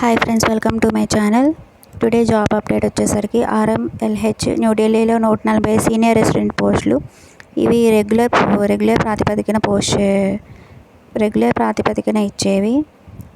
Hi friends welcome to my channel today job update వచ్చేసరికి RMLH న్యూఢిల్లీలో నూట నలభై సీనియర్ రెసిడెంట్ పోస్టులు. ఇవి రెగ్యులర్ రెగ్యులర్ ప్రాతిపదికన పోస్ట్ రెగ్యులర్ ప్రాతిపదికన ఇచ్చేవి.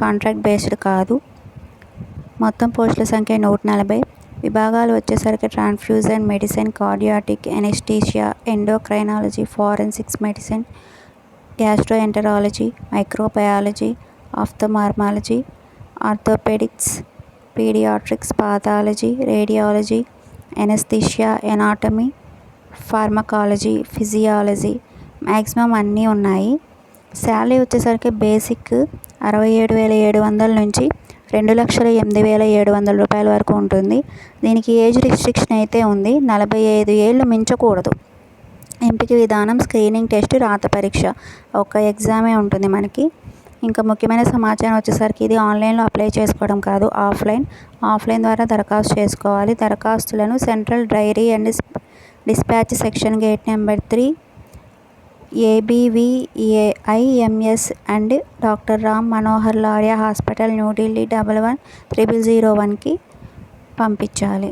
కాంట్రాక్ట్ బేస్డ్ కాదు. మొత్తం పోస్టుల సంఖ్య నూట నలభై. విభాగాలు వచ్చేసరికి transfusion medicine cardiac anaesthesia endocrinology forensics medicine gastroenterology microbiology ophthalmology orthopaedics paediatrics pathology radiology anaesthesia anatomy pharmacology physiology maximum అన్నీ ఉన్నాయి. శాలరీ వచ్చేసరికి బేసిక్ అరవై ఏడు వేల ఏడు వందల నుంచి రెండు లక్షల ఎనిమిది వేల ఏడు వందల రూపాయల వరకు ఉంటుంది. దీనికి ఏజ్ రిస్ట్రిక్షన్ అయితే ఉంది. నలభై ఐదు ఏళ్ళు మించకూడదు. ఎంపిక విధానం స్క్రీనింగ్ టెస్ట్ రాత పరీక్ష ఒక ఎగ్జామే ఉంటుంది మనకి. ఇంకా ముఖ్యమైన సమాచారం వచ్చేసరికి ఇది ఆన్లైన్లో అప్లై చేసుకోవడం కాదు ఆఫ్లైన్. ఆఫ్లైన్ ద్వారా దరఖాస్తు చేసుకోవాలి. దరఖాస్తులను central diary and dispatch section gate number three ABVAIMS and doctor Ram Manohar Lohia hospital New Delhi double one triple zero వన్కి పంపించాలి.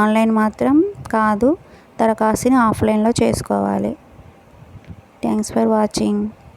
ఆన్లైన్ మాత్రం కాదు దరఖాస్తుని ఆఫ్లైన్లో చేసుకోవాలి. Thanks for watching.